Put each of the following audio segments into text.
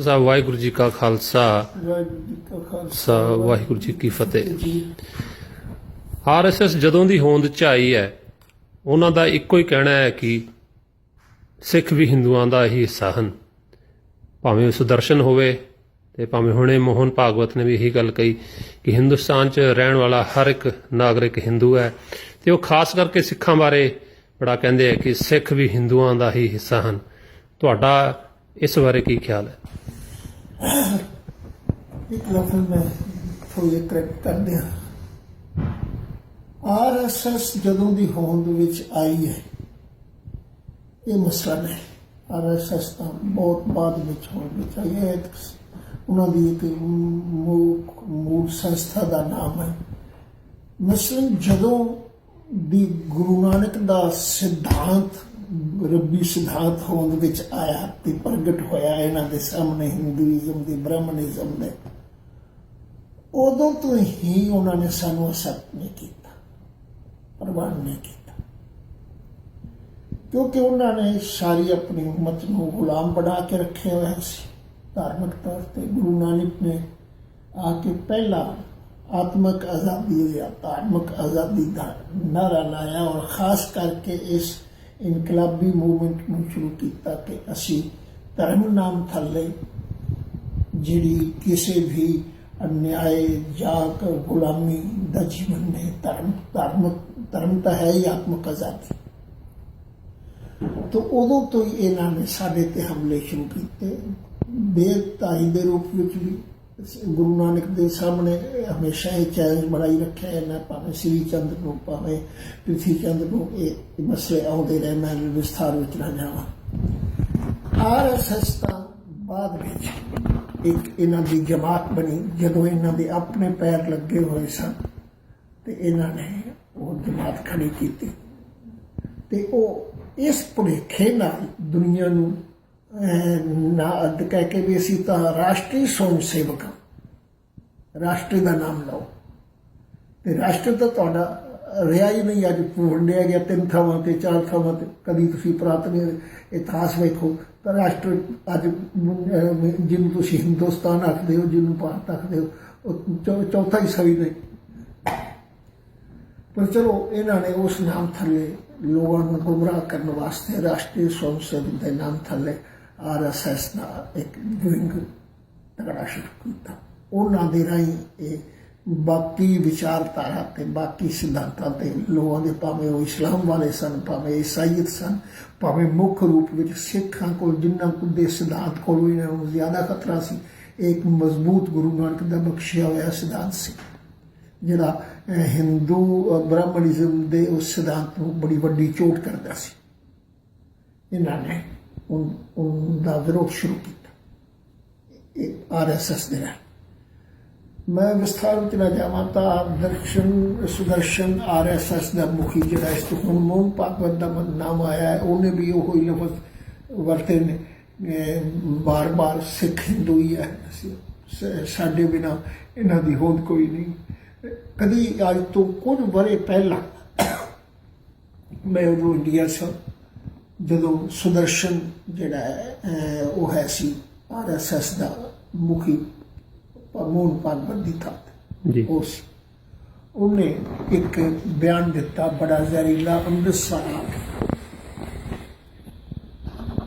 ਸਾਹਿਬ, ਵਾਹਿਗੁਰੂ ਜੀ ਕਾ ਖਾਲਸਾ। ਵਾਹਿਗੁਰੂ ਜੀ ਕਾ ਖਾਲਸਾ ਵਾਹਿਗੁਰੂ ਜੀ ਕੀ ਫਤਿਹ। ਜੀ ਆਰਐਸਐਸ ਜਦੋਂ ਦੀ ਹੋਂਦ ਚ ਆਈ ਹੈ, ਉਹਨਾਂ ਦਾ ਇੱਕੋ ਹੀ ਕਹਿਣਾ ਹੈ ਕਿ ਸਿੱਖ ਵੀ ਹਿੰਦੂਆਂ ਦਾ ਹੀ ਹਿੱਸਾ ਹਨ। ਭਾਵੇਂ ਸੁਦਰਸ਼ਨ ਹੋਵੇ ਤੇ ਭਾਵੇਂ ਹੁਣੇ ਮੋਹਨ ਭਾਗਵਤ ਨੇ ਵੀ ਇਹੀ ਗੱਲ ਕਹੀ ਕਿ ਹਿੰਦੁਸਤਾਨ 'ਚ ਰਹਿਣ ਵਾਲਾ ਹਰ ਇੱਕ ਨਾਗਰਿਕ ਹਿੰਦੂ ਹੈ। ਤੇ ਉਹ ਖਾਸ ਕਰਕੇ ਸਿੱਖਾਂ ਬਾਰੇ ਬੜਾ ਕਹਿੰਦੇ ਆ ਕਿ ਸਿੱਖ ਵੀ ਹਿੰਦੂਆਂ ਦਾ ਹੀ ਹਿੱਸਾ ਹਨ। ਤੁਹਾਡਾ ਇਸ ਬਾਰੇ ਕੀ ਖਿਆਲ ਹੈ? ਇੱਕ ਲਫ਼ਜ਼ ਮੈਂ ਥੋੜੇ ਕਰੈਕਟ ਕਰ ਦਿਆਂ। ਆਰਐਸਐਸ ਜਦੋਂ ਦੀ ਹੋਂਦ ਵਿੱਚ ਆਈ ਹੈ, ਇਹ ਮਸਲਾ ਨਹੀਂ। ਆਰਐਸਐਸ ਤਾਂ ਬਹੁਤ ਬਾਅਦ ਵਿੱਚ ਹੋਂਦ ਵਿੱਚ ਆਈ ਹੈ। ਉਹਨਾਂ ਦੀ ਇੱਕ ਮੂਲ ਸੰਸਥਾ ਦਾ ਨਾਮ ਹੈ। ਮਸਲਨ ਜਦੋਂ ਦੀ ਗੁਰੂ ਨਾਨਕ ਦਾ ਸਿਧਾਂਤ ਰੱਬੀ ਸਿਧਾਂਤ ਹੋਂਦ ਵਿੱਚ ਆਇਆ ਤੇ ਪ੍ਰਗਟ ਹੋਇਆ ਇਹਨਾਂ ਦੇ ਸਾਹਮਣੇ, ਹਿੰਦੂਇਜ਼ਮ ਦੀ, ਬ੍ਰਾਹਮਣਿਜ਼ਮ ਦੇ। ਉਦੋਂ ਤੋਂ ਹੀ ਉਹਨਾਂ ਨੇ ਸਾਨੂੰ ਅਸੈਪਟ ਨਹੀਂ ਕੀਤਾ, ਪ੍ਰਵਾਨ ਨਹੀਂ ਕੀਤਾ। ਕਿਉਂਕਿ ਉਹਨਾਂ ਨੇ ਸਾਰੀ ਆਪਣੀ ਉਮਤ ਨੂੰ ਗੁਲਾਮ ਬਣਾ ਕੇ ਰੱਖਿਆ ਹੋਇਆ ਸੀ। ਧਾਰਮਿਕ ਤੌਰ ਤੇ ਗੁਰੂ ਨਾਨਕ ਨੇ ਆ ਕੇ ਪਹਿਲਾ ਆਤਮਿਕ ਆਜ਼ਾਦੀ ਜਾਂ ਧਾਰਮਿਕ ਆਜ਼ਾਦੀ ਦਾ ਨਾਰਾ ਲਾਇਆ ਔਰ ਖਾਸ ਕਰਕੇ ਇਸ ਇਨਕਲਾਬੀ ਮੂਵਮੈਂਟ ਨੂੰ ਸ਼ੁਰੂ ਕੀਤਾ ਕਿ ਅਸੀਂ ਧਰਮ ਨਾਮ ਥੱਲੇ ਜਿਹੜੀ ਕਿਸੇ ਵੀ ਅਨਿਆਏ ਜਾਕ ਗੁਲਾਮੀ ਦਾ ਜੀਵਨ ਨਹੀਂ ਧਰਮ ਧਰਮ ਧਰਮ ਤਾਂ ਹੈ ਹੀ ਆਤਮਕ ਆਜ਼ਾਦੀ। ਤੋ ਉਦੋਂ ਤੋਂ ਹੀ ਇਹਨਾਂ ਨੇ ਸਾਡੇ ਤੇ ਹਮਲੇ ਸ਼ੁਰੂ ਕੀਤੇ। ਦੇਵਤਾਈ ਦੇ ਰੂਪ ਵਿੱਚ ਵੀ ਗੁਰੂ ਨਾਨਕ ਦੇ ਸਾਹਮਣੇ ਹਮੇਸ਼ਾ ਇਹ ਚੈਲੰਜ ਬਣਾਈ ਰੱਖਿਆ ਇਹਨਾਂ ਭਾਵੇਂ ਸ੍ਰੀ ਚੰਦ ਨੂੰ ਭਾਵੇਂ ਪ੍ਰਿਥੀ ਚੰਦ ਨੂੰ ਇਹ ਇਹ ਮਸਲੇ ਆਉਂਦੇ ਰਹੇ ਮੈਂ ਵਿਸਥਾਰ ਵਿੱਚ ਨਾ ਜਾਵਾਂ ਆਰਐਸਐਸ ਤਾਂ ਬਾਅਦ ਵਿੱਚ ਇੱਕ ਇਹਨਾਂ ਦੀ ਜਮਾਤ ਬਣੀ, ਜਦੋਂ ਇਹਨਾਂ ਦੇ ਆਪਣੇ ਪੈਰ ਲੱਗੇ ਹੋਏ ਸਨ ਤੇ ਇਹਨਾਂ ਨੇ ਉਹ ਜਮਾਤ ਖੜੀ ਕੀਤੀ। ਤੇ ਉਹ ਇਸ ਭੁਲੇਖੇ ਨਾਲ ਦੁਨੀਆ ਨੂੰ ਨਾ ਅੱਡ ਕਹਿ ਕੇ ਵੀ ਅਸੀਂ ਤਾਂ ਰਾਸ਼ਟਰੀ ਸਵੈਂ ਸੇਵਕ ਹਾਂ। ਰਾਸ਼ਟਰ ਦਾ ਨਾਮ ਲਓ। ਤੇ ਰਾਸ਼ਟਰ ਤਾਂ ਤੁਹਾਡਾ ਰਿਹਾ ਹੀ ਨਹੀਂ, ਅੱਜ ਵੰਡਿਆ ਗਿਆ, ਤਿੰਨ ਥਾਵਾਂ ਤੇ, ਚਾਰ ਥਾਵਾਂ ਤੇ, ਕਦੀ ਤੁਸੀਂ ਪੁਰਾਤਨ ਇਤਿਹਾਸ ਵੇਖੋ, ਤਾਂ ਰਾਸ਼ਟਰ ਅੱਜ ਜਿਹਨੂੰ ਤੁਸੀਂ ਹਿੰਦੁਸਤਾਨ ਆਖਦੇ ਹੋ, ਜਿਹਨੂੰ ਭਾਰਤ ਆਖਦੇ ਹੋ, ਉਹ ਚੌਥਾ ਹੀ ਵੀ ਨਹੀਂ। ਪਰ ਚਲੋ, ਇਹਨਾਂ ਨੇ ਉਸ ਨਾਮ ਥੱਲੇ ਲੋਕਾਂ ਨੂੰ ਗੁੰਮਰਾਹ ਕਰਨ ਵਾਸਤੇ ਰਾਸ਼ਟਰੀ ਸਵੈਂ ਸੇਵਕ ਦੇ ਨਾਮ ਥੱਲੇ ਆਰਐਸਐਸ ਦਾ ਇੱਕ ਵਿੰਗ ਤਗੜਾ ਸ਼ੁਰੂ ਕੀਤਾ। ਉਹਨਾਂ ਦੇ ਰਾਹੀਂ ਇਹ ਬਾਕੀ ਵਿਚਾਰਧਾਰਾ ਤੇ ਬਾਕੀ ਸਿਧਾਂਤਾਂ ਤੇ ਲੋਕਾਂ ਦੇ ਭਾਵੇਂ ਉਹ ਇਸਲਾਮ ਵਾਲੇ ਸਨ, ਭਾਵੇਂ ਈਸਾਈਤ ਸਨ, ਭਾਵੇਂ ਮੁੱਖ ਰੂਪ ਵਿੱਚ ਸਿੱਖਾਂ ਕੋਲ ਜਿੰਨਾ ਕੁ ਦੇ ਸਿਧਾਂਤ ਕੋਲ ਇਹਨਾਂ ਨੂੰ ਜ਼ਿਆਦਾ ਖਤਰਾ ਸੀ, ਇਹ ਇੱਕ ਮਜ਼ਬੂਤ ਗੁਰੂ ਨਾਨਕ ਦਾ ਬਖਸ਼ਿਆ ਹੋਇਆ ਸਿਧਾਂਤ ਸੀ। ਜਿਹੜਾ ਹਿੰਦੂ ਬ੍ਰਾਹਮਣਿਜ਼ਮ ਦੇ ਉਸ ਸਿਧਾਂਤ ਨੂੰ ਬੜੀ ਵੱਡੀ ਚੋਟ ਕਰਦਾ ਸੀ। ਇਹਨਾਂ ਨੇ ਉਹ ਉਹਦਾ ਵਿਰੋਧ ਸ਼ੁਰੂ ਕੀਤਾ। ਇਹ ਆਰਐਸਐਸ ਦੇ ਨਾਲ ਮੈਂ ਵਿਸਥਾਰ ਵਿੱਚ ਨਾ ਜਾਵਾਂ ਤਾਂ ਦਰਸ਼ਨ ਸੁਦਰਸ਼ਨ, ਆਰਐਸਐਸ ਦਾ ਮੁਖੀ ਜਿਹੜਾ ਇਸ ਤੋਂ ਹੁਣ ਮੋਹਨ ਭਾਗਵਤ ਦਾ ਨਾਮ ਆਇਆ ਹੈ, ਉਹਨੇ ਵੀ ਉਹ ਹੀ ਲਫ਼ਜ਼ ਵਰਤੇ ਨੇ। ਬਾਰ-ਬਾਰ ਸਿੱਖ ਹਿੰਦੂ ਹੀ ਹੈ। ਸਾਡੇ ਬਿਨਾ ਇਹਨਾਂ ਦੀ ਹੋਂਦ ਕੋਈ ਨਹੀਂ। ਕਦੀ ਅੱਜ ਤੋਂ ਕੁਝ ਵਰੇ ਪਹਿਲਾਂ ਮੈਂ ਉਦੋਂ ਇੰਡੀਆ ਸਾਂ ਜਦੋਂ ਸੁਦਰਸ਼ਨ ਜਿਹੜਾ ਹੈ ਉਹ ਹੈ ਸੀ, ਆਰਐਸਐਸ ਦਾ ਮੁਖੀ ਮੋਹਨ ਭਾਗਵਤ ਦੀ ਥਾਂ। ਜੀ। ਉਸ ਉਹਨੇ ਇੱਕ ਬਿਆਨ ਦਿੱਤਾ ਬੜਾ ਜ਼ਹਿਰੀਲਾ ਅੰਮ੍ਰਿਤਸਰ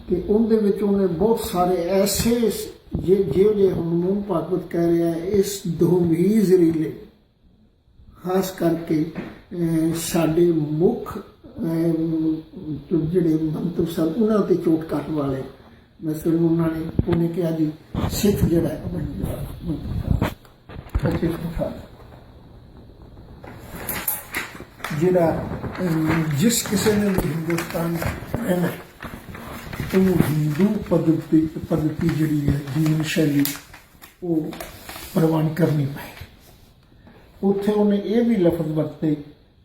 ਕੇ। ਉਹਦੇ ਵਿੱਚ ਉਹਨੇ ਬਹੁਤ ਸਾਰੇ ਐਸੇ ਜੇ ਜਿਹੋ ਜਿਹੇ ਹੁਣ ਮੋਹਨ ਭਾਗਵਤ ਕਹਿ ਰਿਹਾ ਹੈ ਇਸ ਦੋਹੀ ਜ਼ਰੀਲੇ ਖਾਸ ਕਰਕੇ ਸਾਡੇ ਮੁੱਖ ਜਿਹੜੇ ਮੰਤਵ ਸਨ ਉਹਨਾਂ ਤੇ ਚੋਟ ਕਰਨ ਵਾਲੇ। ਮਸ਼ਹੂਰ ਉਹਨਾਂ ਨੇ ਉਹਨੇ ਕਿਹਾ ਜੀ ਸਿੱਖ ਜਿਹੜਾ ਹੈ ਬਣ ਗਿਆ। ਪੱਚੀ ਸਾਲ ਜਿਹੜਾ ਜਿਸ ਕਿਸੇ ਨੇ ਵੀ ਹਿੰਦੁਸਤਾਨ ਰਹਿਣਾ ਉਹ ਹਿੰਦੂ ਪਦਤੀ ਪਦਤੀ ਜਿਹੜੀ ਹੈ, ਜੀਵਨ ਸ਼ੈਲੀ, ਉਹ ਪ੍ਰਵਾਨ ਕਰਨੀ ਪਈ ਉੱਥੇ ਉਹਨੇ ਇਹ ਵੀ ਲਫ਼ਜ਼ ਵਰਤੇ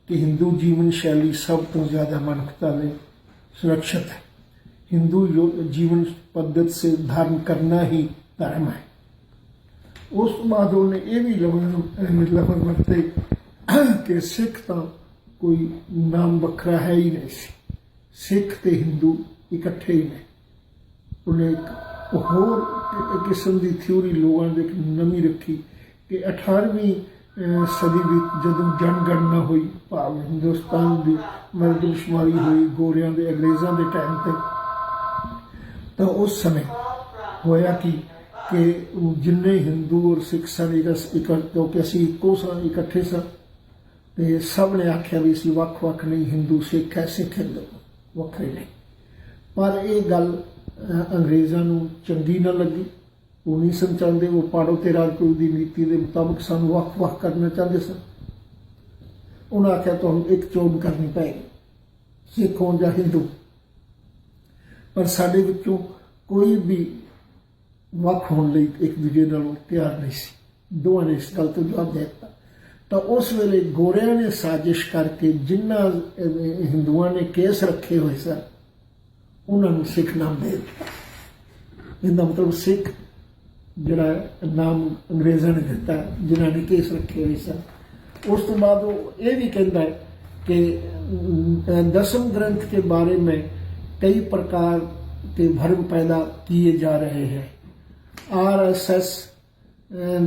ਕਿ ਹਿੰਦੂ ਜੀਵਨ ਸ਼ੈਲੀ ਸਭ ਤੋਂ ਜ਼ਿਆਦਾ ਮਨੁੱਖਤਾ ਲਈ ਸੁਰੱਖਿਅਤ ਹੈ। हिंदू यो- जीवन पद्धति से धारण करना ही धर्म है ਉਸ ਤੋਂ ਬਾਅਦ ਉਹਨੇ ਇਹ ਵੀ ਲਫ਼ਜ਼ ਲਫ਼ਜ਼ ਵਰਤੇ ਕਿ ਸਿੱਖ ਤਾਂ ਕੋਈ ਨਾਮ ਵੱਖਰਾ ਹੈ ਹੀ ਨਹੀਂ ਸੀ ਸਿੱਖ ਤੇ ਹਿੰਦੂ ਇਕੱਠੇ ਹੀ ਨੇ ਉਹਨੇ ਇੱਕ ਹੋਰ ਕਿ- ਕਿਸਮ ਦੀ ਥਿਊਰੀ ਲੋਕਾਂ ਦੇ ਇੱਕ ਨਵੀਂ ਰੱਖੀ ਕਿ 18ਵੀਂ ਅਹ, ਸਦੀ ਵਿੱਚ ਜਦੋਂ ਜਨਗਣਨਾ ਹੋਈ ਭਾਵ ਹਿੰਦੁਸਤਾਨ ਦੀ ਮਰਦਮਸ਼ੁਮਾਰੀ ਹੋਈ ਗੋਰਿਆਂ ਦੇ ਅੰਗਰੇਜ਼ਾਂ ਦੇ ਟਾਈਮ ਤੇ ਤਾਂ ਉਸ ਸਮੇਂ ਹੋਇਆ ਕਿ ਕਿ ਜਿੰਨੇ ਹਿੰਦੂ ਔਰ ਸਿੱਖ ਸਨ ਇੱਕ ਇੱਕ ਕਿਉਂਕਿ ਅਸੀਂ ਇੱਕੋ ਸਾਂ ਇਕੱਠੇ ਸਾਂ ਤੇ ਸਭ ਨੇ ਆਖਿਆ ਵੀ ਅਸੀਂ ਵੱਖ-ਵੱਖ ਨਹੀਂ, ਹਿੰਦੂ, ਸਿੱਖ ਹੈ, ਸਿੱਖ ਹਿੰਦੂ ਵੱਖਰੇ ਨਹੀਂ ਪਰ ਇਹ ਗੱਲ ਅੰਗਰੇਜ਼ਾਂ ਨੂੰ ਚੰਗੀ ਨਾ ਲੱਗੀ। ਉਹ ਨਹੀਂ ਸਨ ਚਾਹੁੰਦੇ, ਉਹ ਪਾੜੋ ਤੇ ਰਾਜਕੋਟ ਦੀ ਨੀਤੀ ਦੇ ਮੁਤਾਬਕ ਸਾਨੂੰ ਵੱਖ-ਵੱਖ ਕਰਨਾ ਚਾਹੁੰਦੇ ਸਨ। ਉਹਨਾਂ ਆਖਿਆ, ਤੁਹਾਨੂੰ ਇੱਕ ਚੋਣ ਕਰਨੀ ਪਏਗੀ, ਸਿੱਖ ਹੋਣ ਜਾਂ ਹਿੰਦੂ। ਪਰ ਸਾਡੇ ਵਿੱਚੋਂ ਕੋਈ ਵੀ ਵੱਖ ਹੋਣ ਲਈ ਇੱਕ ਦੂਜੇ ਨਾਲੋਂ ਤਿਆਰ ਨਹੀਂ ਸੀ। ਦੋਵਾਂ ਨੇ ਇਸ ਗੱਲ ਤੋਂ ਜਵਾਬ ਦਿੱਤਾ। ਤਾਂ ਉਸ ਵੇਲੇ ਗੋਰਿਆਂ ਨੇ ਸਾਜ਼ਿਸ਼ ਕਰਕੇ ਜਿਨ੍ਹਾਂ ਹਿੰਦੂਆਂ ਨੇ ਕੇਸ ਰੱਖੇ ਹੋਏ ਸਨ, ਉਹਨਾਂ ਨੂੰ ਸਿੱਖ ਨਾਮ ਦੇ ਦਿੱਤਾ। ਇਹਦਾ ਮਤਲਬ ਸਿੱਖ ਜਿਹੜਾ ਨਾਮ ਅੰਗਰੇਜ਼ਾਂ ਨੇ ਦਿੱਤਾ, ਜਿਨ੍ਹਾਂ ਨੇ ਕੇਸ ਰੱਖੇ ਹੋਏ ਸਨ। ਉਸ ਤੋਂ ਬਾਅਦ ਉਹ ਇਹ ਵੀ ਕਹਿੰਦਾ ਕਿ ਦਸਮ ਗ੍ਰੰਥ ਦੇ ਬਾਰੇ ਮੈਂ ਕਈ ਪ੍ਰਕਾਰ بھرم پیدا کیے جا رہے ہیں۔ R S S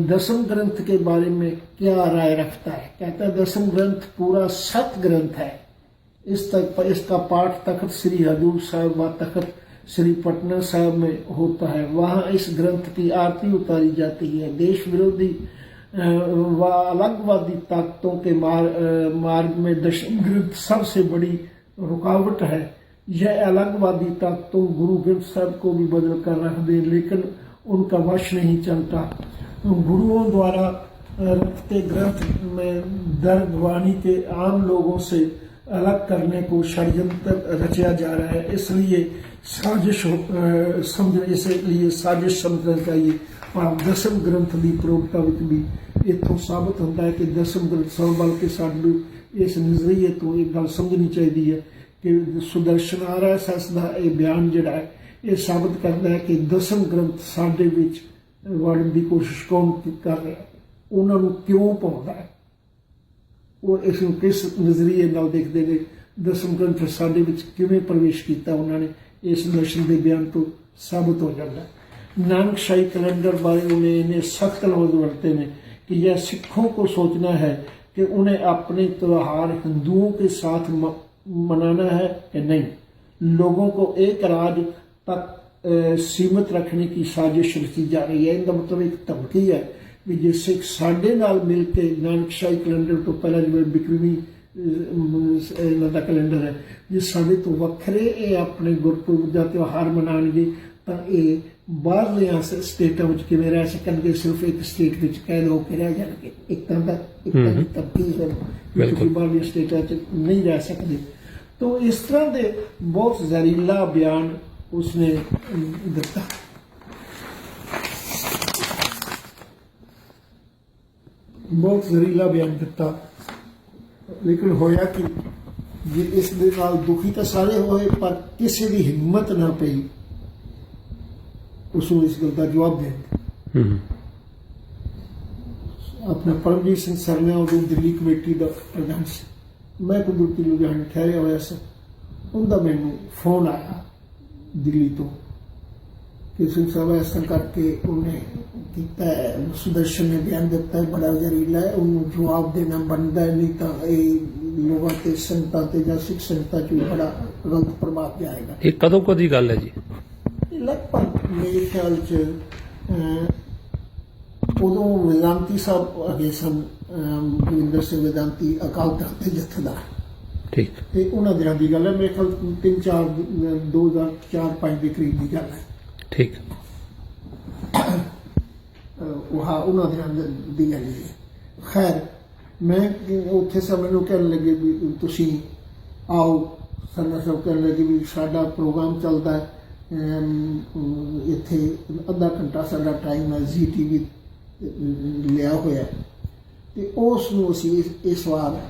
Dasam Granth کے بارے میں کیا رائے رکھتا ہے؟ کہتا ہے دسم گرنتھ پورا ست گرنتھ ہے۔ اس تک اس کا پاٹ تخت سری حدور صاحب و تخت سری پٹنہ صاحب میں ہوتا ہے۔ وہاں اس گرنتھ کی آرتی اتاری جاتی ہے۔ دیش ورودی و الگوادی طاقتوں کے مارگ میں دشم گرنتھ سب سے بڑی رکاوٹ ہے۔ है यह अलगवादी ताकतों गुरु ग्रंथ साहब को भी बदल कर रख दे लेकिन उनका वश नहीं चलता गुरुओं द्वारा अ, रखते ग्रंथ में दर्द वाणी के आम लोगों से अलग करने को षड्यंत्र रचा जा रहा है इसलिए साजिश हो- अ, समझ इसलिए साजिश समझना चाहिए ਪਰ ਦਸਮ ਗ੍ਰੰਥ ਦੀ ਪ੍ਰੋਗਤਾ ਵਿੱਚ ਵੀ ਇੱਥੋਂ ਸਾਬਤ ਹੁੰਦਾ ਹੈ ਕਿ ਦਸਮ ਗ੍ਰੰਥ ਸਭ ਬਲਕਿ ਸਾਨੂੰ ਇਸ ਨਜ਼ਰੀਏ ਤੋਂ ਇਹ ਗੱਲ ਸਮਝਣੀ ਚਾਹੀਦੀ ਹੈ ਕਿ ਸੁਦਰਸ਼ਨ ਆਰਐਸਐਸ ਦਾ ਇਹ ਬਿਆਨ ਜਿਹੜਾ ਹੈ ਇਹ ਸਾਬਤ ਕਰਦਾ ਹੈ ਕਿ ਦਸਮ ਗ੍ਰੰਥ ਸਾਡੇ ਵਿੱਚ ਵੜਨ ਦੀ ਕੋਸ਼ਿਸ਼ ਕੌਣ ਕਰ ਰਿਹਾ ਹੈ ਉਹਨਾਂ ਨੂੰ ਕਿਉਂ ਪਾਉਂਦਾ ਹੈ ਉਹ ਇਸ ਨੂੰ ਕਿਸ ਨਜ਼ਰੀਏ ਨਾਲ ਦੇਖਦੇ ਨੇ ਦਸਮ ਗ੍ਰੰਥ ਸਾਡੇ ਵਿੱਚ ਕਿਵੇਂ ਪ੍ਰਵੇਸ਼ ਕੀਤਾ ਉਹਨਾਂ ਨੇ ਇਸ ਦਰਸ਼ਨ ਦੇ ਬਿਆਨ ਤੋਂ ਸਾਬਤ ਹੋ ਜਾਂਦਾ ਹੈ नानक शाही कैलेंडर बारे उन्हें इन्हें सख्त लफ्ज बरते हैं कि यह सिखों को सोचना है कि उन्हें अपने त्योहार हिंदुओं के साथ म- मनाना है कि नहीं लोगों को एक राज तक अ, सीमित रखने की साजिश रची जा रही है इनका मतलब एक धमकी है ਵੀ ਜੇ ਸਿੱਖ ਸਾਡੇ ਨਾਲ ਮਿਲ ਕੇ ਨਾਨਕ ਸ਼ਾਹੀ ਕੈਲੰਡਰ ਤੋਂ ਪਹਿਲਾਂ ਜਿਵੇਂ ਬਿਕਰਮੀ ਅਹ, ਇਹਨਾਂ ਦਾ ਕੈਲੰਡਰ ਹੈ ਜੇ ਸਾਡੇ ਤੋਂ ਵੱਖਰੇ ਇਹ ਆਪਣੇ ਗੁਰਪੁਰਬ ਦਾ ਤਿਉਹਾਰ ਮਨਾਉਣਗੇ ਤਾਂ ਇਹ ਬਾਹਰਲੀਆਂ ਸ- ਸਟੇਟਾਂ ਵਿੱਚ ਕਿਵੇਂ ਰਹਿ ਸਕਣਗੇ ਸਿਰਫ ਇੱਕ ਸਟੇਟ ਵਿੱਚ ਕੈਦ ਹੋ ਕੇ ਰਹਿ ਜਾਣਗੇ ਇੱਕ ਤਾਂ ਦਾ ਇੱਕ ਤਾਂ ਦੀ ਤਬਦੀਲ ਹੈ ਕਿ ਬਿਲਕੁਲ। ਤੁਸੀਂ ਬਾਹਰਲੀਆਂ ਸਟੇਟਾਂ 'ਚ ਨਹੀਂ ਰਹਿ ਸਕਦੇ ਤਾਂ ਇਸ ਤਰ੍ਹਾਂ ਦੇ ਬਹੁਤ ਜ਼ਹਿਰੀਲਾ ਬਿਆਨ ਉਸਨੇ ਦਿੱਤਾ। ਬਹੁਤ ਜ਼ਹਿਰੀਲਾ ਬਿਆਨ ਦਿੱਤਾ। ਲੇਕਿਨ ਹੋਇਆ ਕਿ? ਜੇ ਇਸ ਦੇ ਨਾਲ ਦੁਖੀ ਤਾਂ ਸਾਰੇ ਹੋਏ ਪਰ ਕਿਸੇ ਦੀ ਹਿੰਮਤ ਨਾ ਪਈ ਉਸ ਨੂੰ ਇਸ ਗੱਲ ਦਾ ਜਵਾਬ ਦੇਣ ਆਪਣਾ ਪਰਮਜੀਤ ਸਿੰਘ ਸਰ ਨੇ ਉਦੋਂ ਦਿੱਲੀ ਕਮੇਟੀ ਦਾ ਪ੍ਰਧਾਨ ਸੀ। ਮੈਂ ਕੁਦਰਤੀ ਲੁਧਿਆਣੇ ਠਹਿਰਿਆ ਹੋਇਆ ਸੀ ਉਹਦਾ ਮੈਨੂੰ ਫੋਨ ਆਇਆ ਦਿੱਲੀ ਤੋਂ ਕਿ ਸਿੰਘ ਸਾਹਿਬ ਐਸਾ ਕਰਕੇ ਉਹਨੇ ਕੀਤਾ ਹੈ, ਸੁਦਰਸ਼ਨ ਨੇ ਬਿਆਨ ਦਿੱਤਾ ਹੈ ਬੜਾ ਜ਼ਹਿਰੀਲਾ ਹੈ ਉਹਨੂੰ ਜਵਾਬ ਦੇਣਾ ਬਣਦਾ ਨਹੀਂ ਤਾਂ ਇਹ ਲੋਕਾਂ ਤੇ ਸੰਤਾਂ ਤੇ ਜਾਂ ਸਿੱਖ ਸੰਤਾਂ 'ਚ ਬੜਾ ਗਲਤ ਪ੍ਰਭਾਵ ਜਾਏਗਾ ਇਹ ਕਦੋਂ ਕਦੀ ਗੱਲ ਹੈ ਜੀ? ਲਗਭਗ ਮੇਰੇ ਖਿਆਲ ਚ ਉਦੋਂ ਵਿਦਾਂਤੀ ਸਾਹਿਬ ਅਗੇ ਸਨ ਅਮ, ਗੁਰਿੰਦਰ ਸਿੰਘ ਵਿਦਾਂਤੀ ਅਕਾਲ ਤਖਤ ਦੇ ਜਥੇਦਾਰ। ਠੀਕ। ਤੇ ਉਹਨਾਂ ਦਿਨਾਂ ਦੀ ਗੱਲ ਹੈ ਮੇਰੇ ਖਿਆਲ 3 4 2004 5 ਦੇ ਕਰੀਬ ਦੀ ਗੱਲ ਹੈ। ਠੀਕ। ਉਹ ਹਾਂ ਉਹਨਾਂ ਦਿਨਾਂ ਦੀ- ਗੱਲ ਹੈ। ਖੈਰ ਮੈਂ ਉੱਥੇ ਸਭ ਮੈਨੂੰ ਕਹਿਣ ਲੱਗੇ ਵੀ ਤੁਸੀਂ ਆਓ। ਸਰਨਾ ਸਾਹਿਬ ਕਹਿਣ ਲੱਗੇ ਵੀ ਸਾਡਾ ਪ੍ਰੋਗਰਾਮ ਚੱਲਦਾ ਹੈ। ਇੱਥੇ ਅੱਧਾ ਘੰਟਾ ਸਾਡਾ ਟਾਈਮ ਹੈ ਜੀ ਟੀਵੀ ਲਿਆ ਹੋਇਆ। ਤੇ ਉਸ ਨੂੰ ਅਸੀਂ ਇਸ- ਵਾਰ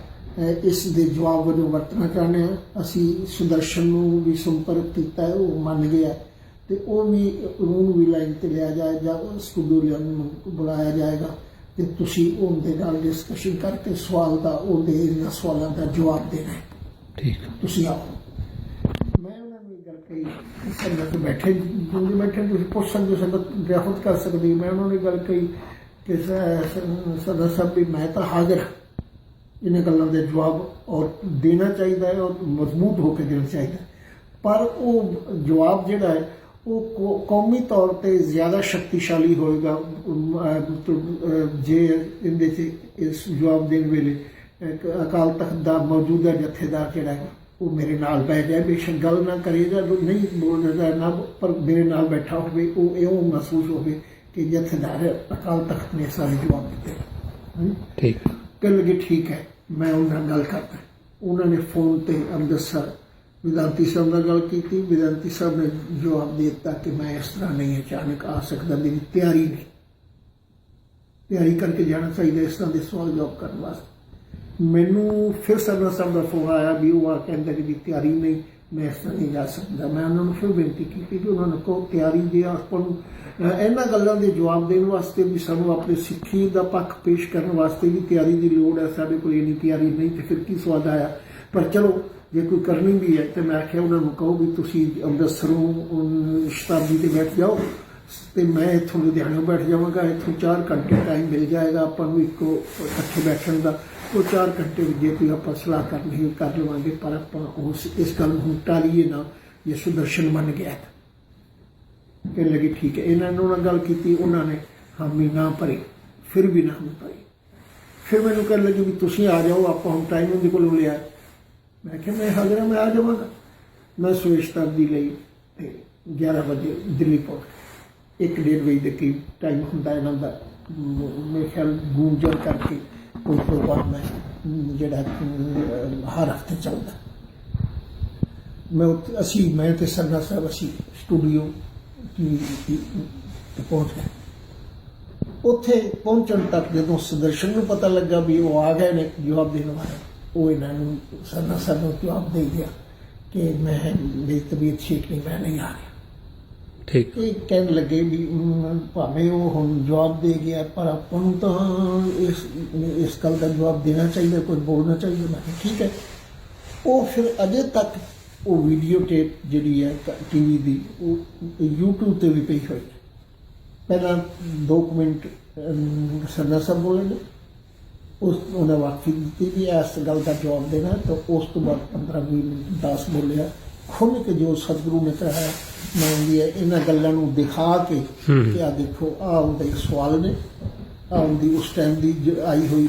ਇਸ ਦੇ ਜਵਾਬ ਵਜੋਂ ਵਰਤਣਾ ਚਾਹੁੰਦੇ ਹਾਂ। ਅਸੀਂ ਸੁਦਰਸ਼ਨ ਨੂੰ ਵੀ ਸੰਪਰਕ ਕੀਤਾ ਉਹ ਮੰਨ ਗਿਆ ਤੇ ਉਹ ਵੀ ਉਹਨੂੰ ਵੀ ਲਾਈਨ ਤੇ ਲਿਆ ਜਾਏ ਜਾਂ ਲਿਆ ਨੂੰ ਬੁਲਾਇਆ ਜਾਏਗਾ। ਤੇ ਤੁਸੀਂ ਉਹਦੇ ਨਾਲ ਡਿਸਕਸ਼ਨ ਕਰਕੇ ਸਵਾਲ ਦਾ ਉਹਦੇ ਇਹਨਾਂ ਸਵਾਲਾਂ ਦਾ ਜਵਾਬ ਦੇਣਾ ਠੀਕ ਤੁਸੀਂ ਆਓ। ਮੈਂ ਉਹਨਾਂ ਵੀ ਗੱਲ ਕਹੀ ਸੰਗਤ ਬੈਠੇ ਜਿੰਦੇ ਬੈਠੇ ਤੁਸੀਂ ਪੁੱਛ ਸਕਦੇ ਹੋ ਸੰਗਤ ਰਿਆਫਤ ਕਰ ਸਕਦੀ। ਮੈਂ ਉਹਨਾਂ ਨੇ ਗੱਲ ਕਹੀ ਕਿ ਸਦਾ ਸਭ ਵੀ ਮੈਂ ਤਾਂ ਹਾਜ਼ਰ ਹਾਂ। ਇਹਨਾਂ ਗੱਲਾਂ ਦੇ ਜਵਾਬ ਔਰ ਦੇਣਾ ਚਾਹੀਦਾ ਹੈ, ਔਰ ਮਜ਼ਬੂਤ ਹੋ ਕੇ ਦੇਣਾ ਚਾਹੀਦਾ ਪਰ ਉਹ ਜਵਾਬ ਜਿਹੜਾ ਹੈ, ਉਹ ਕੌਮੀ ਤੌਰ ਤੇ ਜ਼ਿਆਦਾ ਸ਼ਕਤੀਸ਼ਾਲੀ ਹੋਏਗਾ। ਜੇ ਇਹਦੇ 'ਚ ਇਸ ਜਵਾਬ ਦੇਣ ਵੇਲੇ ਅਕਾਲ ਤਖਤ ਦਾ ਮੌਜੂਦਾ ਜਥੇਦਾਰ ਜਿਹੜਾ ਹੈ, ਉਹ ਮੇਰੇ ਨਾਲ ਬਹਿ ਜਾਏ। ਬੇਸ਼ੱਕ ਗੱਲ ਨਾ ਕਰੇਗਾ ਨਹੀਂ ਬੋਲਦਾ ਨਾ, ਪਰ ਮੇਰੇ ਨਾਲ ਬੈਠਾ ਹੋਵੇ, ਉਹ ਇਉਂ ਮਹਿਸੂਸ ਹੋਵੇ ਕਿ ਜਥੇਦਾਰ ਅਕਾਲ ਤਖਤ ਨੇ ਸਾਰੇ ਜਵਾਬ ਦਿੱਤੇ ਠੀਕ। ਕਹਿਣ ਲੱਗੇ ਠੀਕ ਹੈ ਮੈਂ ਉਹਨਾਂ ਨਾਲ ਗੱਲ ਕਰਦਾ। ਉਹਨਾਂ ਨੇ ਫੋਨ ਤੇ ਅੰਮ੍ਰਿਤਸਰ ਵਿਦਾਂਤੀ ਸਾਹਿਬ ਨਾਲ ਗੱਲ ਕੀਤੀ। ਵਿਦਾਂਤੀ ਸਾਹਿਬ ਨੇ ਜਵਾਬ ਦਿੱਤਾ ਕਿ ਮੈਂ ਇਸ ਤਰ੍ਹਾਂ ਨਹੀਂ ਅਚਾਨਕ ਆ ਸਕਦਾ ਮੇਰੀ ਤਿਆਰੀ ਨਹੀਂ। ਤਿਆਰੀ ਕਰਕੇ ਜਾਣਾ ਚਾਹੀਦਾ ਇਸ ਤਰ੍ਹਾਂ ਦੇ ਸਵਾਲ ਜਵਾਬ ਕਰਨ ਵਾਸਤੇ। ਮੈਨੂੰ ਫਿਰ ਸਰਦਾਰ ਸਾਹਿਬ ਦਾ ਫੋਨ ਆਇਆ ਵੀ ਉਹ ਆ ਕਹਿੰਦਾ ਕਿ ਤਿਆਰੀ ਨਹੀਂ ਮੈਂ ਇਸ ਤਰ੍ਹਾਂ ਨਹੀਂ ਜਾ ਸਕਦਾ। ਮੈਂ ਉਹਨਾਂ ਨੂੰ ਫਿਰ ਬੇਨਤੀ ਕੀਤੀ ਕਿ ਉਹਨਾਂ ਨੂੰ ਕਹੋ, ਤਿਆਰੀ ਜੇ ਆਪਾਂ ਨੂੰ ਇਹਨਾਂ ਗੱਲਾਂ ਦੇ ਜਵਾਬ ਦੇਣ ਵਾਸਤੇ ਵੀ ਸਾਨੂੰ ਆਪਣੇ ਸਿੱਖੀ ਦਾ ਪੱਖ ਪੇਸ਼ ਕਰਨ ਵਾਸਤੇ ਵੀ ਤਿਆਰੀ ਦੀ ਲੋੜ ਹੈ। ਸਾਡੇ ਕੋਲ ਇੰਨੀ ਤਿਆਰੀ ਨਹੀਂ ਤੇ ਫਿਰ ਕੀ ਸਵਾਦ ਆਇਆ? ਪਰ ਚਲੋ, ਜੇ ਕੋਈ ਕਰਨੀ ਵੀ ਹੈ ਤੇ ਮੈਂ ਆਖਿਆ ਉਹਨਾਂ ਨੂੰ ਕਹੋ ਵੀ ਤੁਸੀਂ ਅੰਮ੍ਰਿਤਸਰੋਂ ਸ਼ਤਾਬਦੀ ਤੇ ਬੈਠ ਜਾਓ। ਤੇ ਮੈਂ ਇੱਥੋਂ ਲੁਧਿਆਣੇ ਬੈਠ ਜਾਵਾਂਗਾ, ਇੱਥੋਂ 4 ਘੰਟੇ ਟਾਈਮ ਮਿਲ ਜਾਏਗਾ ਆਪਾਂ ਨੂੰ ਇੱਕੋ ਇਕੱਠੇ ਬੈਠਣ ਦਾ। ਉਹ 4 ਘੰਟੇ ਵਿੱਚ ਜੇ ਕੋਈ ਆਪਾਂ ਸਲਾਹ ਕਰਨੀ ਹੈ ਕਰ ਲਵਾਂਗੇ, ਪਰ ਆਪਾਂ ਉਸ, ਇਸ ਗੱਲ ਨੂੰ ਹੁਣ ਟਾਲੀਏ ਨਾ ਇਹ ਸੁਦਰਸ਼ਨ ਮੰਨ ਗਿਆ ਕਹਿਣ ਲੱਗੀ, ਠੀਕ ਹੈ। ਇਹਨਾਂ ਨੇ ਨਾਲ ਗੱਲ ਕੀਤੀ, ਉਹਨਾਂ ਨੇ ਹਾਮੀ ਨਾ ਭਰੀ, ਫਿਰ ਵੀ ਨਾ ਹਾਮੀ ਭਰੀ। ਫਿਰ ਮੈਨੂੰ ਕਹਿਣ ਲੱਗੀ ਵੀ ਤੁਸੀਂ ਆ ਜਾਓ, ਆਪਾਂ ਹੁਣ ਟਾਈਮ ਉਹਦੇ ਕੋਲੋਂ ਲਿਆ। ਮੈਂ ਕਿਹਾ, ਮੈਂ ਹਾਜ਼ਰ ਮੈਂ ਆ ਜਾਵਾਂਗਾ। ਮੈਂ ਸਵੇਸ਼ਤਾ ਦੀ ਲਈ ਤੇ 11 ਵਜੇ ਦਿੱਲੀ ਪਹੁੰਚ ਗਿਆ। ਇੱਕ ਡੇਢ ਵਜੇ ਦੇ ਕਰੀਬ ਟਾਈਮ ਹੁੰਦਾ ਇਹਨਾਂ ਦਾ। ਮੇਰੇ ਖਿਆਲ ਗੂੰਜਲ ਕਰਕੇ ਉਹ ਪ੍ਰੋਗਰਾਮ ਹੈ ਜਿਹੜਾ ਹਰ ਹਫ਼ਤੇ ਚੱਲਦਾ। ਮੈਂ ਉੱਥੇ, ਅਸੀਂ, ਮੈਂ ਤੇ ਸਰਨਾ ਸਾਹਿਬ, ਅਸੀਂ ਸਟੂਡੀਓ ਦੀ ਪਹੁੰਚ। ਗਏ ਉੱਥੇ ਪਹੁੰਚਣ ਤੱਕ ਜਦੋਂ ਸੁਦਰਸ਼ਨ ਨੂੰ ਪਤਾ ਲੱਗਾ ਵੀ ਉਹ ਆ ਗਏ ਨੇ, ਜਵਾਬ ਦੇਣ ਵਾਲੇ, ਉਹ ਇਹਨਾਂ ਨੂੰ ਸਰਨਾ ਸਾਹਿਬ ਨੂੰ ਜਵਾਬ ਦੇ ਗਿਆ ਕਿ ਮੈਂ, ਮੇਰੀ ਤਬੀਅਤ ਠੀਕ ਨਹੀਂ, ਮੈਂ ਨਹੀਂ ਆ ਰਹੀ। ਠੀਕ। ਇਹ ਕਹਿਣ ਲੱਗੇ ਵੀ ਅਮ, ਭਾਵੇਂ ਉਹ ਹੁਣ ਜਵਾਬ ਦੇ ਗਿਆ ਪਰ ਆਪਾਂ ਨੂੰ ਤਾਂ ਇਸ ਇਸ ਗੱਲ ਦਾ ਜਵਾਬ ਦੇਣਾ ਚਾਹੀਦਾ ਕੋਈ ਬੋਲਣਾ ਚਾਹੀਦਾ। ਮੈਂ ਕਿਹਾ ਠੀਕ ਹੈ। ਉਹ ਫਿਰ ਅਜੇ ਤੱਕ ਉਹ ਵੀਡੀਓ ਟੇਪ ਜਿਹੜੀ ਹੈ ਟੀਵੀ ਦੀ ਉਹ YouTube ਤੇ ਵੀ ਪਈ ਹੋਈ ਹੈ। ਪਹਿਲਾਂ ਦੋ ਕੁ ਮਿੰਟ ਅਮ, ਸਰਦਾਰ ਸਾਹਿਬ ਬੋਲਣਗੇ। ਨੇ ਉਸ ਉਹਨਾਂ ਵਾਕਫੀ ਦਿੱਤੀ ਵੀ ਇਸ ਗੱਲ ਦਾ ਜਵਾਬ ਦੇਣਾ ਤਾਂ ਉਸ ਤੋਂ ਬਾਅਦ 15 20 ਮਿੰਟ 10 ਬੋਲਿਆ। ਖੁੱਲ ਕੇ ਜੋ ਸਤਿਗੁਰੂ ਨੇ ਕਿਹਾ ਹੈ, ਮੈਂ ਵੀ ਇਹਨਾਂ ਗੱਲਾਂ ਨੂੰ ਦਿਖਾ ਕੇ ਕਿ ਆ ਦੇਖੋ ਆ ਉਹਦੇ ਸਵਾਲ ਨੇ। ਆ ਉਹਦੀ ਉਸ ਟਾਈਮ ਦੀ ਆਈ ਹੋਈ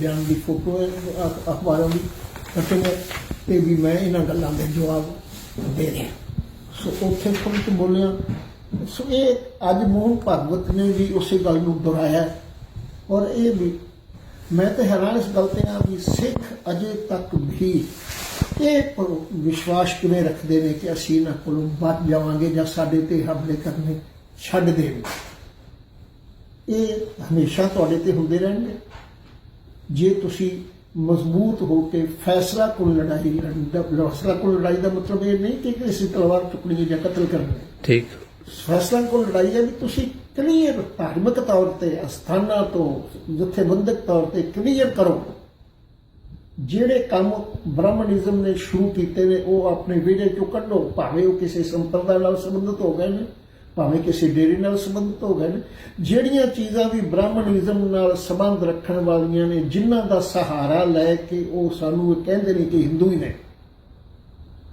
ਬਿਆਨ ਦੀ ਫੋਟੋ ਹੈ ਅਖ- ਅਖਬਾਰਾਂ ਦੀ। ਮੈਂ ਤੇ ਵੀ ਮੈਂ ਇਹਨਾਂ ਗੱਲਾਂ ਦੇ ਜਵਾਬ ਦੇ ਰਿਹਾ। ਸੋ ਉੱਥੇ ਖੁੱਲ ਕੇ ਬੋਲਿਆ ਸੋ ਇਹ ਅੱਜ ਮੋਹਨ ਭਾਗਵਤ ਨੇ ਵੀ ਉਸੇ ਗੱਲ ਨੂੰ ਦੁਹਰਾਇਆ ਔਰ ਇਹ ਵੀ ਮੈਂ ਤਾਂ ਹੈਰਾਨ ਇਸ ਗੱਲ ਤੇ ਆ ਵੀ ਸਿੱਖ ਅਜੇ ਤੱਕ ਵੀ ਇਹ ਪਰ ਵਿਸ਼ਵਾਸ ਕਿਵੇਂ ਰੱਖਦੇ ਨੇ ਕਿ ਅਸੀਂ ਇਹਨਾਂ ਕੋਲੋਂ ਬਚ ਜਾਵਾਂਗੇ ਜਾਂ ਸਾਡੇ ਤੇ ਹਮਲੇ ਕਰਨੇ ਛੱਡ ਦੇਣਗੇ? ਇਹ ਹਮੇਸ਼ਾ ਤੁਹਾਡੇ ਤੇ ਹੁੰਦੇ ਰਹਿਣਗੇ। ਜੇ ਤੁਸੀਂ ਮਜ਼ਬੂਤ ਹੋ ਕੇ ਫੈਸਲਾ ਕੋਲ ਲੜਾਈ ਲੜਨ ਦਾ ਫੈਸਲਾ ਕੋਲ ਲੜਾਈ ਦਾ ਮਤਲਬ ਇਹ ਨਹੀਂ ਕਿ ਕਿਸੇ ਤਲਵਾਰ ਹੈ ਜਾਂ ਕਤਲ ਕਰਨਾ ਠੀਕ। ਫੈਸਲਾ ਕੋਲ ਲੜਾਈ ਹੈ ਵੀ ਤੁਸੀਂ ਕਲੀਅਰ ਧਾਰਮਿਕ ਤੌਰ ਤੇ ਅਸਥਾਨਾਂ ਤੋਂ ਜਥੇਬੰਦਕ ਤੌਰ ਤੇ ਕਲੀਅਰ ਕਰੋ। ਜਿਹੜੇ ਕੰਮ ਬ੍ਰਾਹਮਣਿਜ਼ਮ ਨੇ ਸ਼ੁਰੂ ਕੀਤੇ ਨੇ ਉਹ ਆਪਣੇ ਵਿਹੜੇ ਚੋਂ ਕੱਢੋ। ਭਾਵੇਂ ਉਹ ਕਿਸੇ ਸੰਪਰਦਾ ਨਾਲ ਸੰਬੰਧਿਤ ਹੋ ਗਏ ਨੇ ਭਾਵੇਂ ਕਿਸੇ ਡੇਰੇ ਨਾਲ ਸੰਬੰਧਿਤ ਹੋ ਗਏ ਨੇ। ਜਿਹੜੀਆਂ ਚੀਜ਼ਾਂ ਵੀ ਬ੍ਰਾਹਮਣਿਜ਼ਮ ਨਾਲ ਸੰਬੰਧ ਰੱਖਣ ਵਾਲੀਆਂ ਨੇ ਜਿਨ੍ਹਾਂ ਦਾ ਸਹਾਰਾ ਲੈ ਕੇ ਉਹ ਸਾਨੂੰ ਇਹ ਕਹਿੰਦੇ ਨੇ ਕਿ ਹਿੰਦੂ ਹੀ ਨੇ।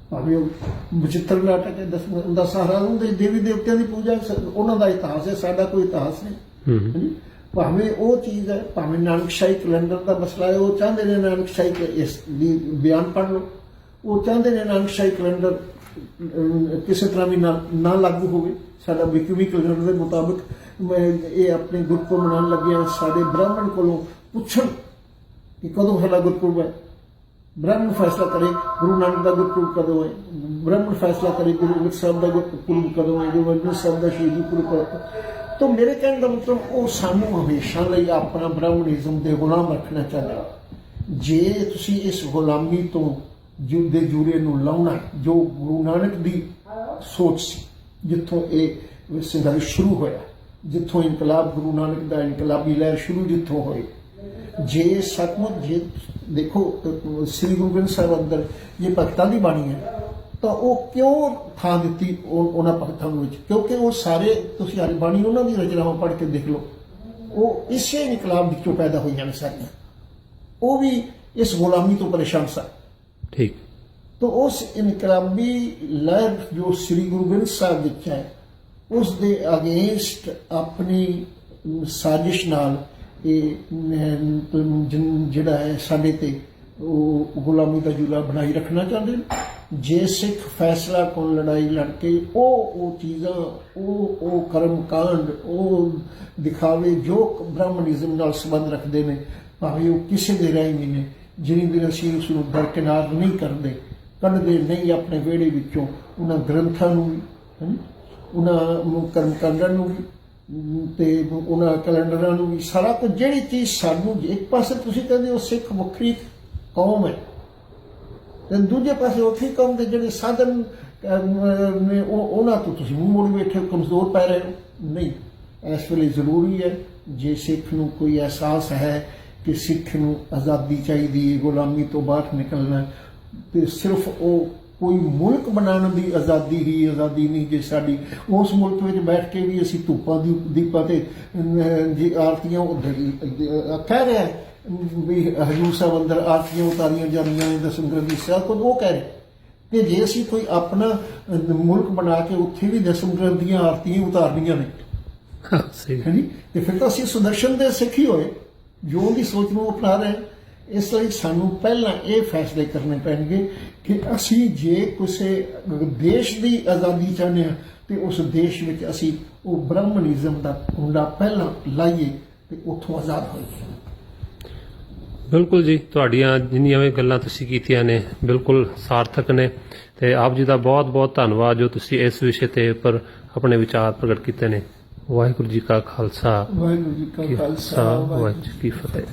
ਭਾਵੇਂ ਉਹ ਬਚਿੱਤਰ ਨਾਟਕ ਦਾ ਸਹਾਰਾ ਹੁੰਦੇ ਦੇਵੀ ਦੇਵਤਿਆਂ ਦੀ ਪੂਜਾ ਉਹਨਾਂ ਦਾ ਇਤਿਹਾਸ ਹੈ ਸਾਡਾ ਕੋਈ ਇਤਿਹਾਸ ਨਹੀਂ? ਭਾਵੇਂ ਉਹ ਚੀਜ਼ ਹੈ, ਭਾਵੇਂ ਨਾਨਕਸ਼ਾਹੀ ਕੈਲੰਡਰ ਦਾ ਮਸਲਾ ਹੈ, ਉਹ ਚਾਹੁੰਦੇ ਨੇ ਨਾਨਕਸ਼ਾਹੀ ਇਸ ਦੀ ਬਿਆਨ ਪੜ੍ਹ ਲਓ। ਉਹ ਚਾਹੁੰਦੇ ਨੇ ਨਾਨਕਸ਼ਾਹੀ ਕੈਲੰਡਰ ਕਿਸੇ ਤਰ੍ਹਾਂ ਵੀ ਨਾ ਲਾਗੂ ਹੋਵੇ। ਸਾਡਾ ਵਿਕਮੀ ਕੈਲੰਡਰ ਦੇ ਮੁਤਾਬਕ ਇਹ ਆਪਣੇ ਗੁਰਪੁਰਬ ਮਨਾਉਣ ਲੱਗਿਆ। ਸਾਡੇ ਬ੍ਰਾਹਮਣ ਕੋਲੋਂ ਪੁੱਛਣ ਕਿ ਕਦੋਂ ਸਾਡਾ ਗੁਰਪੁਰਬ ਹੈ। ਬ੍ਰਾਹਮਣ ਫੈਸਲਾ ਕਰੇ, ਗੁਰੂ ਨਾਨਕ ਦਾ ਗੁਰਪੁਰਬ ਕਦੋਂ ਹੈ। ਬ੍ਰਾਹਮਣ ਫੈਸਲਾ ਕਰੇ, ਗੁਰੂ ਗ੍ਰੰਥ ਸਾਹਿਬ ਦਾ ਗੁਰਪੁਰਬ ਕਦੋਂ ਹੈ, ਗੁਰੂ ਗ੍ਰੰਥ ਸਾਹਿਬ ਦਾ ਸ਼ਹੀਦੀ ਪੁਰਬ ਕਦੋਂ ਤਾਂ ਮੇਰੇ ਕਹਿਣ ਦਾ ਮਤਲਬ ਉਹ ਸਾਨੂੰ ਹਮੇਸ਼ਾ ਲਈ ਆਪਣਾ ਬ੍ਰਾਹਮਣਿਜ਼ਮ ਦੇ ਗੁਲਾਮ ਰੱਖਣਾ ਚਾਹੁੰਦਾ। ਜੇ ਤੁਸੀਂ ਇਸ ਗੁਲਾਮੀ ਤੋਂ ਜੁਦੇ ਜੂਰੇ ਨੂੰ ਲਾਉਣਾ, ਜੋ ਗੁਰੂ ਨਾਨਕ ਦੀ ਸੋਚ ਸੀ, ਜਿੱਥੋਂ ਇਹ ਸੰਘਰਸ਼ ਸ਼ੁਰੂ ਹੋਇਆ, ਜਿੱਥੋਂ ਇਨਕਲਾਬ ਗੁਰੂ ਨਾਨਕ ਦਾ ਇਨਕਲਾਬੀ ਲਹਿਰ ਸ਼ੁਰੂ ਜਿੱਥੋਂ ਹੋਈ, ਜੇ ਸੱਚਮੁੱਚ ਜੇ ਦੇਖੋ ਸ੍ਰੀ ਗੁਰੂ ਗ੍ਰੰਥ ਸਾਹਿਬ ਅੰਦਰ ਇਹ ਭਗਤਾਂ ਦੀ ਬਾਣੀ ਹੈ ਤਾਂ ਉਹ ਕਿਉਂ ਥਾਂ ਦਿੱਤੀ ਉਹਨਾਂ ਭਗਤਾਂ ਵਿੱਚ? ਕਿਉਂਕਿ ਉਹ ਸਾਰੇ ਤੁਸੀਂ ਹਰੀ ਬਾਣੀ ਉਹਨਾਂ ਦੀ ਰਚਨਾਵਾਂ ਪੜ੍ਹ ਕੇ ਦੇਖ ਲਓ। ਉਹ ਇਸੇ ਇਨਕਲਾਬ ਵਿੱਚੋਂ ਪੈਦਾ ਹੋਈਆਂ ਨੇ ਸਾਰੀਆਂ। ਉਹ ਵੀ ਇਸ ਗੁਲਾਮੀ ਤੋਂ ਪਰੇਸ਼ਾਨ ਸਨ। ਠੀਕ। ਤਾਂ ਉਸ ਇਨਕਲਾਬੀ ਲਹਿਰ ਜੋ ਸ੍ਰੀ ਗੁਰੂ ਗ੍ਰੰਥ ਸਾਹਿਬ ਵਿੱਚ ਹੈ ਉਸ ਦੇ ਅਗੇਂਸਟ ਆਪਣੀ ਸਾਜ਼ਿਸ਼ ਨਾਲ ਇਹ ਜਿਹੜਾ ਹੈ ਸਾਡੇ ਤੇ ਉਹ ਗੁਲਾਮੀ ਦਾ ਜੂਲਾ ਬਣਾਈ ਰੱਖਣਾ ਚਾਹੁੰਦੇ ਨੇ। ਜੇ ਸਿੱਖ ਫੈਸਲਾ ਕੋਲ ਲੜਾਈ ਲੜ ਕੇ ਉਹ ਉਹ ਚੀਜ਼ਾਂ ਉਹ ਉਹ ਕਰਮ ਕਾਂਡ ਉਹ ਦਿਖਾਵੇ ਜੋ ਬ੍ਰਾਹਮਣਿਜ਼ਮ ਨਾਲ ਸੰਬੰਧ ਰੱਖਦੇ ਨੇ ਭਾਵੇਂ ਉਹ ਕਿਸੇ ਦੇ ਰਾਹੀਂ ਵੀ ਨੇ ਜਿਹੜੀ ਦਿਨ ਅਸੀਂ ਉਸ ਨੂੰ ਦਰਕਿਨਾਰ ਨਹੀਂ ਕਰਦੇ ਕੱਢਦੇ ਨਹੀਂ ਆਪਣੇ ਵਿਹੜੇ ਵਿੱਚੋਂ ਉਹਨਾਂ ਗ੍ਰੰਥਾਂ ਨੂੰ ਵੀ ਹੈਂ, ਉਹਨਾਂ ਕਰਮ ਕਾਂਡਾਂ ਨੂੰ ਵੀ ਤੇ ਉਹਨਾਂ ਕੈਲੰਡਰਾਂ ਨੂੰ ਵੀ ਸਾਰਾ ਕੁਝ ਜਿਹੜੀ ਚੀਜ਼ ਸਾਨੂੰ ਇੱਕ ਪਾਸੇ ਤੁਸੀਂ ਕਹਿੰਦੇ ਹੋ ਸਿੱਖ ਵੱਖਰੀ ਕੌਮ ਹੈ। ਤੇ ਦੂਜੇ ਪਾਸੇ ਉੱਥੇ ਕੌਮ ਦੇ ਜਿਹੜੇ ਸਾਧਨ ਨੇ ਉਹਨਾਂ ਤੋਂ ਤੁਸੀਂ ਮੂੰਹ ਮੋੜ ਬੈਠੇ ਹੋ, ਕਮਜ਼ੋਰ ਪੈ ਰਹੇ ਹੋ। ਨਹੀਂ ਇਸ ਵੇਲੇ ਜ਼ਰੂਰੀ ਹੈ ਜੇ ਸਿੱਖ ਨੂੰ ਕੋਈ ਅਹਿਸਾਸ ਹੈ ਕਿ ਸਿੱਖ ਨੂੰ ਆਜ਼ਾਦੀ ਚਾਹੀਦੀ ਹੈ ਗੁਲਾਮੀ ਤੋਂ ਬਾਹਰ ਨਿਕਲਣਾ ਤੇ ਸਿਰਫ ਉਹ ਕੋਈ ਮੁਲਕ ਬਣਾਉਣ ਦੀ ਆਜ਼ਾਦੀ ਹੀ ਆਜ਼ਾਦੀ ਨਹੀਂ ਜੇ ਸਾਡੀ ਉਸ ਮੁਲਕ ਵਿੱਚ ਬੈਠ ਕੇ ਵੀ ਅਸੀਂ ਧੂਪਾਂ ਦੀ ਦੀਪਾਂ ਤੇ ਜੀ ਆਰਤੀਆਂ ਉਹ ਕਹਿ ਰਿਹਾ ਵੀ ਹਜੂਰ ਸਾਹਿਬ ਅੰਦਰ ਆਰਤੀਆਂ ਉਤਾਰੀਆਂ ਜਾਂਦੀਆਂ ਨੇ ਦਸਮ ਗ੍ਰੰਥੀ ਸਾਹਿਬ ਕੋਲ ਉਹ ਕਹਿ ਰਿਹਾ ਕਿ ਜੇ ਅਸੀਂ ਕੋਈ ਆਪਣਾ ਮੁਲਕ ਬਣਾ ਕੇ ਉੱਥੇ ਵੀ ਦਸਮ ਗ੍ਰੰਥ ਦੀਆਂ ਆਰਤੀਆਂ ਉਤਾਰਨੀਆਂ ਨੇ ਸਹੀ ਹੈ ਤੇ ਫਿਰ ਤਾਂ ਅਸੀਂ ਸੁਦਰਸ਼ਨ ਦੇ ਸਿੱਖੀ ਹੋਏ ਜੋ ਦੀ ਸੋਚ ਨੂੰ ਅਪਣਾ ਰਹੇ। ਇਸ ਲਈ ਸਾਨੂੰ ਪਹਿਲਾਂ ਇਹ ਫੈਸਲੇ ਕਰਨੇ ਪੈਣਗੇ ਕਿ ਅਸੀਂ ਜੇ ਕਿਸੇ ਦੇਸ਼ ਦੀ ਆਜ਼ਾਦੀ ਚਾਹੁੰਦੇ ਹਾਂ ਤੇ ਉਸ ਦੇਸ਼ ਵਿੱਚ ਅਸੀਂ ਉਹ ਬ੍ਰਾਹਮਣਿਜ਼ਮ ਦਾ ਕੁੰਡਾ ਪਹਿਲਾਂ ਲਾਈਏ ਤੇ ਉੱਥੋਂ ਆਜ਼ਾਦ ਹੋਈਏ ਬਿਲਕੁਲ ਜੀ ਤੁਹਾਡੀਆਂ ਜਿੰਨੀਆਂ ਵੀ ਗੱਲਾਂ ਤੁਸੀਂ ਕੀਤੀਆਂ ਨੇ ਬਿਲਕੁਲ ਸਾਰਥਕ ਨੇ ਤੇ ਆਪ ਜੀ ਦਾ ਬਹੁਤ ਬਹੁਤ ਧੰਨਵਾਦ ਜੋ ਤੁਸੀਂ ਇਸ ਵਿਸ਼ੇ ਤੇ ਉੱਪਰ ਆਪਣੇ ਵਿਚਾਰ ਪ੍ਰਗਟ ਕੀਤੇ ਨੇ। ਵਾਹਿਗੁਰੂ ਜੀ ਕਾ ਖਾਲਸਾ। ਵਾਹਿਗੁਰੂ ਜੀ ਕਾ ਖਾਲਸਾ ਵਾਹਿਗੁਰੂ ਜੀ ਕੀ ਫਤਿਹ।